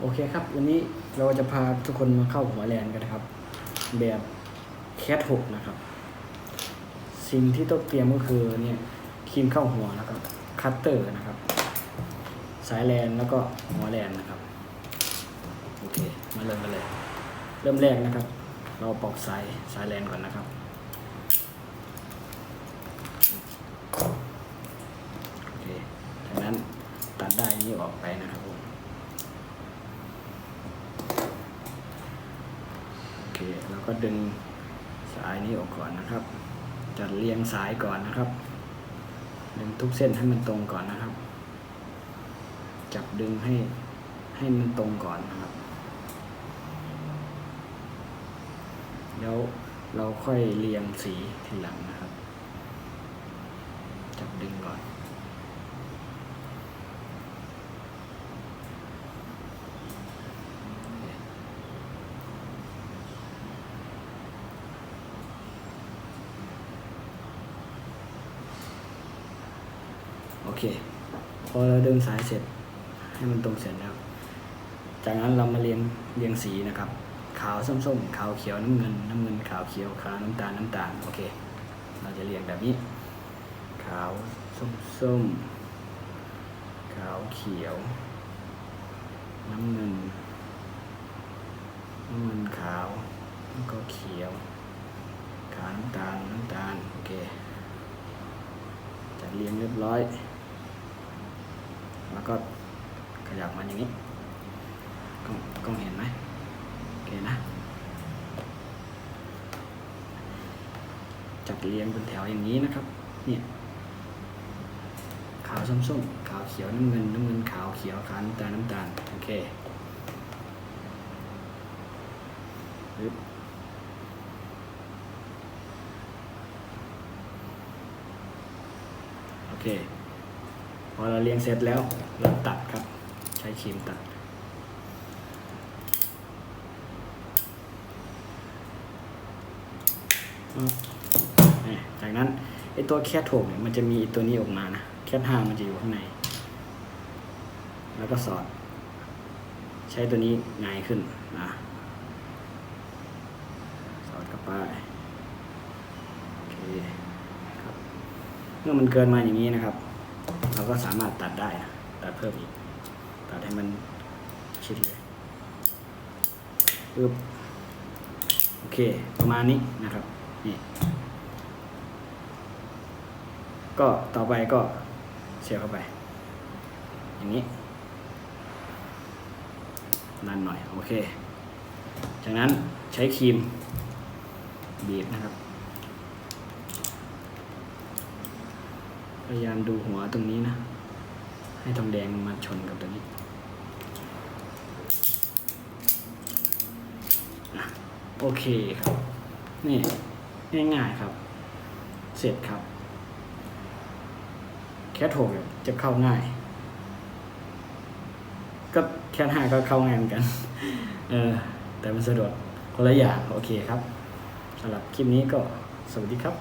โอเคครับ วันนี้เราจะพาทุกคนมาเข้าหัวแลนกันนะครับ แบบแคทหกนะครับ สิ่งที่ต้องเตรียมก็คือเนี่ยครีมเข้าหัวนะครับคัตเตอร์นะครับ สายแลนแล้วก็หัวแลนนะครับโอเคมาเริ่มกันเลย เริ่มแรกนะครับ เราปอกสายสายแลนก่อนนะครับโอเคจากนั้นตัดได้นี้ออกไปนะครับผม โอ เคแล้วก็ดึงสายนี้ออกก่อนนะครับจัดเรียงสายก่อนนะครับดึงทุกเส้นให้มันตรงก่อนนะครับ จับดึงให้ให้มันตรงก่อนนะครับ แล้วเราค่อยเรียงสีทีหลังนะครับ จับดึงก่อน โอ เค พอเราดึงสายเสร็จ ให้มันตรงเสร็จแล้ว จากนั้นเรามาเรียงเรียงสีนะครับ ขาวส้มๆ ขาวเขียวน้ำเงิน น้ำเงินขาวเขียวขาวน้ำตาลน้ำตาลโอเค เราจะเรียงแบบนี้ ขาวส้มๆ ขาวเขียว น้ำเงิน น้ำเงินขาวแล้วก็เขียวขาวน้ำตาลน้ำตาลโอเคจัดเรียงเรียบร้อย ก็ขยับมาอย่างนี้กล้องกล้องเห็นไหมโอเคนะ จัดเรียงเป็นแถวอย่างนี้นะครับ เนี่ยขาวส้มๆขาวเขียวน้ำเงินน้ำเงินขาวเขียวขาวน้ำตาลน้ำตาลโอเคปึ๊บโอเค พอเราเรียงเสร็จแล้วเราตัดครับ ใช้ครีมตัด จากนั้นไอตัวแคทโถกเนี่ยมันจะมีตัวนี้ออกมานะ แคทห้ามันจะอยู่ข้างใน แล้วก็สอด ใช้ตัวนี้ง่ายขึ้นนะสอดเข้าไปโอเคครับเมื่อมันเกินมาอย่างนี้นะครับ ก็สามารถตัดได้นะตัดเพิ่มอีก ตัดให้มันชิดเลยปึ๊บโอเค ประมาณนี้นะครับ นี่ ก็ต่อไปก็เสียบเข้าไป อย่างนี้นั่นหน่อย โอเค จากนั้นใช้ครีมบีบนะครับ พยายามดูหัวตรงนี้นะ ให้ทองแดงมาชนกับตัวนี้โอเคครับ นี่ง่ายๆครับ เสร็จครับ แคทโฮเนี่ยจะเข้าง่าย ก็แคทห้าก็เข้าง่ายเหมือนกัน เออ แต่มันสะดวกคนละอย่างโอเคครับสำหรับคลิปนี้ก็สวัสดีครับ